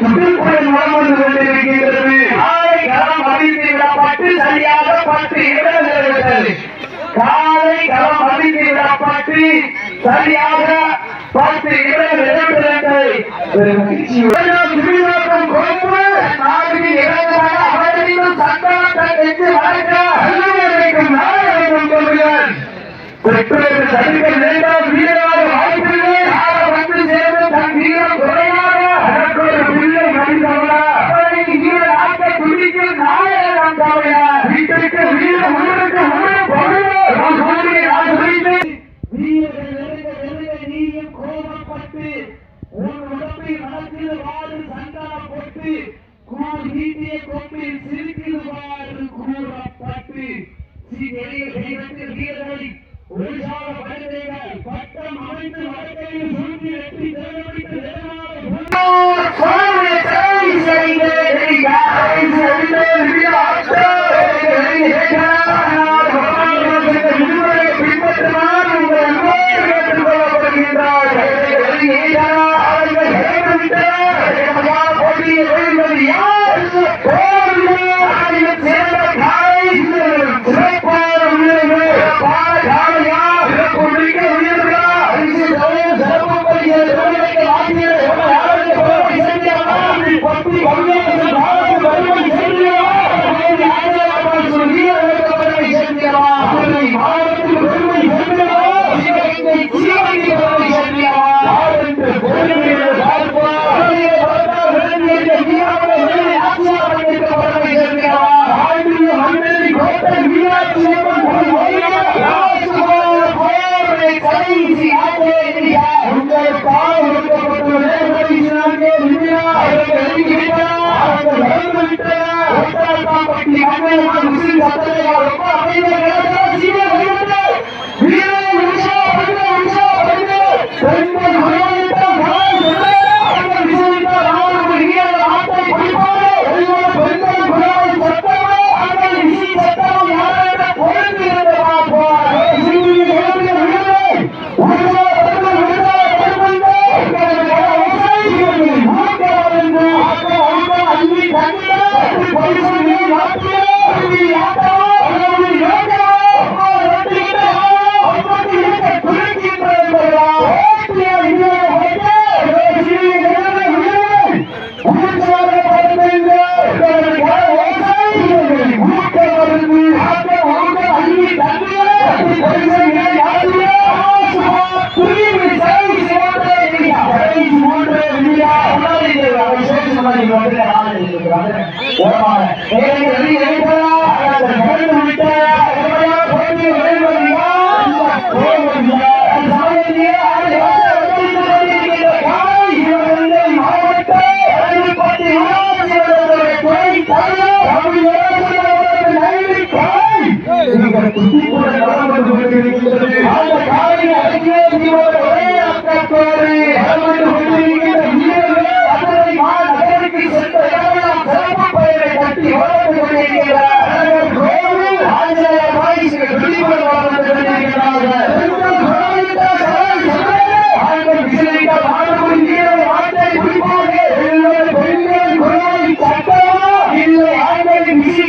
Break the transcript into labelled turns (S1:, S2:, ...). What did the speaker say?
S1: குதிர்குழல் உரம் வந்து கொண்டிருக்கின்றது காலை களம் அவிழ்த்து விடப்பட்டு சரியாக பத்து இடம் நிறைவேற்றது காலை களம் அவிழ்த்து விடப்பட்டு சரியாக பத்து இடம் நிறைவேற்றது சுமிழாக்கம் ಬಾಳು ಸಂಕಲ ಕೊಟ್ಟಿ ಕ್ರೂ ಹೀಗೆ ಕೊಟ್ಟಿ ಸಿಲುಕಿದ ಬಾಳು ಕ್ರೂರ ಪಟ್ಟಿ ಶ್ರೀ வெளியில் வெளிவந்து வீரர்களை ஒரிசால படுகைகள் பட்டம் அமைத்து வழக்கையில் ஓரமாக